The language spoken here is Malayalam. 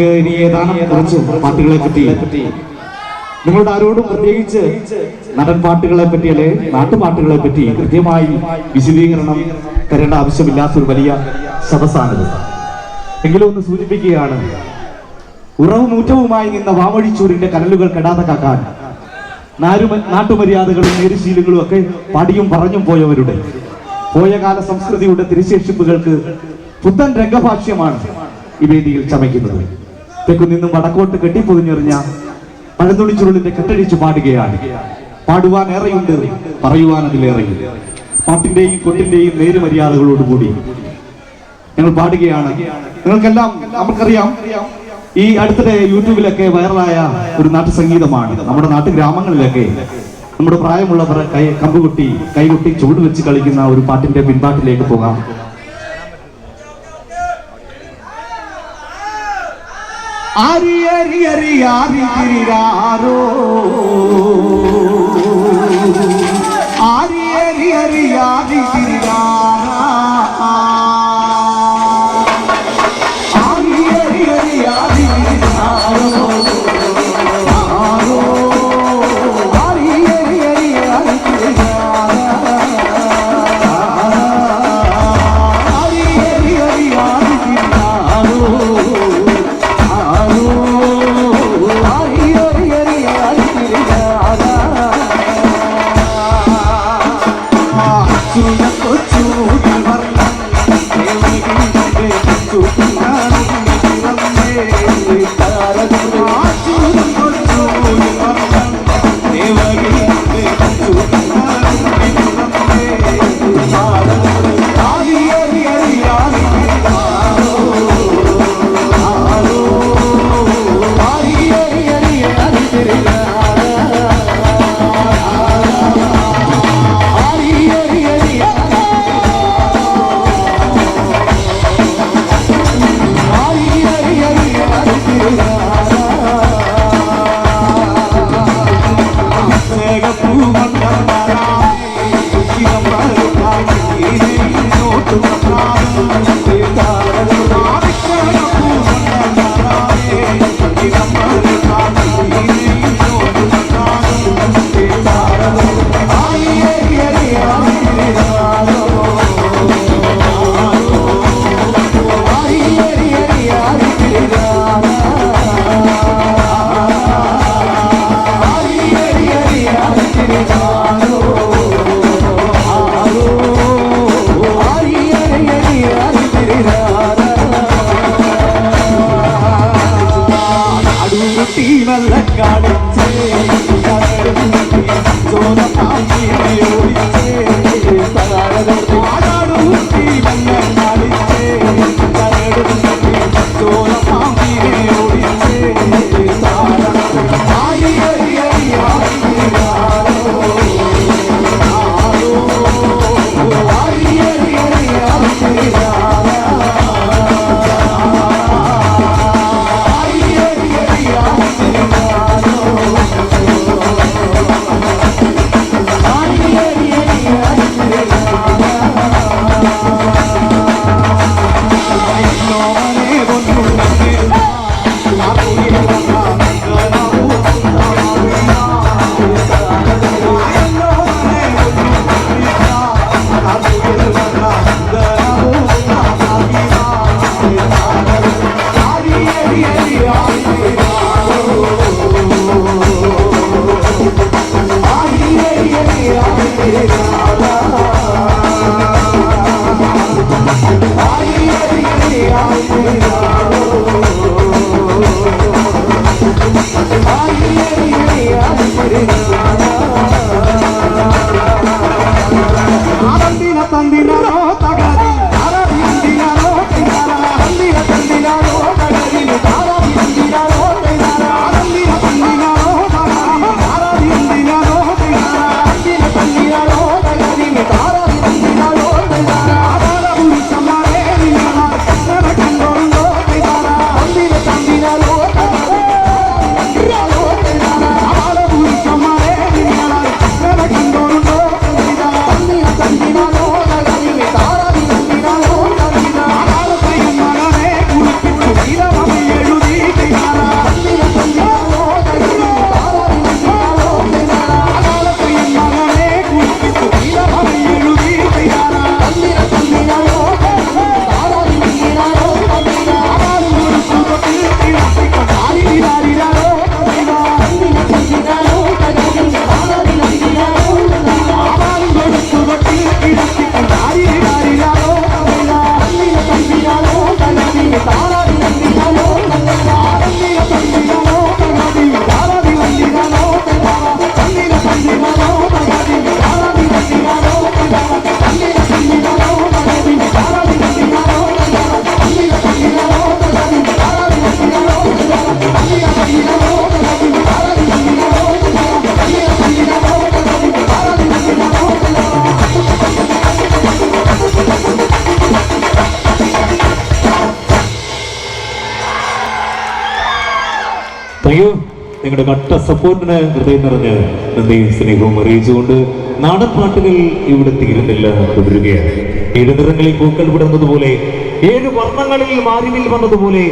നമുക്ക് ഇനി ഏതാനും കുറച്ച് പാട്ടുകളെ പറ്റി. നിങ്ങളുടെ ആരോടും പ്രത്യേകിച്ച് നടൻ പാട്ടുകളെ പറ്റി അല്ലെ നാട്ടുപാട്ടുകളെ പറ്റി കൃത്യമായി വിശദീകരണം തരേണ്ട ആവശ്യമില്ലാത്ത ഒരു വലിയ സദസ്സാണിത്. എങ്കിലും ഒന്ന് സൂചിപ്പിക്കുകയാണ് ഉറവും ഊറ്റവുമായി നിന്ന വാമൊഴിച്ചൂരിന്റെ കനലുകൾ കെടാതെ കാക്കാൻ നാട്ടുമര്യാദകളും നേരുശീലുകളും ഒക്കെ പടിയും പറഞ്ഞും പോയവരുടെ. പോയകാല സംസ്കൃതിയുടെ തിരിശേഷിപ്പുകൾക്ക് പുത്തൻ രംഗഭാഷ്യമാണ് ഈ വേദിയിൽ ചമയ്ക്കുന്നത്. തെക്കു നിന്നും വടക്കോട്ട് കെട്ടിപ്പൊതിഞ്ഞെറിഞ്ഞ പഴന്തുണി ചുരുളിന്റെ കെട്ടഴിച്ചു പാടുകയാണ്. പാടുവാൻ ഏറെയുണ്ട് പറയുവാൻ അതിലേറെയുണ്ട് പാട്ടിന്റെയും കൊട്ടിന്റെയും നേരുമര്യാദകളോടുകൂടി ഞങ്ങൾ പാടുകയാണ്. നിങ്ങൾക്കെല്ലാം നമുക്കറിയാം ഈ അടുത്തിടെ യൂട്യൂബിലൊക്കെ വൈറലായ ഒരു നാട്ടു സംഗീതമാണ് നമ്മുടെ നാട്ടു ഗ്രാമങ്ങളിലൊക്കെ നമ്മുടെ പ്രായമുള്ളവർ കൈ കമ്പുകുട്ടി കൈകൊട്ടി ചുവട് വെച്ച് കളിക്കുന്ന ഒരു പാട്ടിന്റെ പിൻപാട്ടിലേക്ക് പോകാം. அறி அறி அறி அறிகிறாரோ ஆரி அறி அறி ஊட்டி நல்ல காடச்சே சோழ பாண்டியை ஓடிச்சே ஆடாடு ஊட்டி நல்ல காடிச்சே சோழ பாண்டியை ஓடிச்சே தாய் ஐயா നിങ്ങളുടെ കട്ട സപ്പോർട്ടിന് ഹൃദയം നിറഞ്ഞ് നന്ദിയും സ്നേഹവും അറിയിച്ചുകൊണ്ട് നാടൻ പാട്ടുകൾ ഇവിടെ തീരുന്നില്ല തുടരുകയാണ്. ഏഴ് നിറങ്ങളിൽ പൂക്കൾ വിടുന്നതുപോലെ ഏഴ് വർണങ്ങളിൽ മാറിവിൽ വന്നതുപോലെ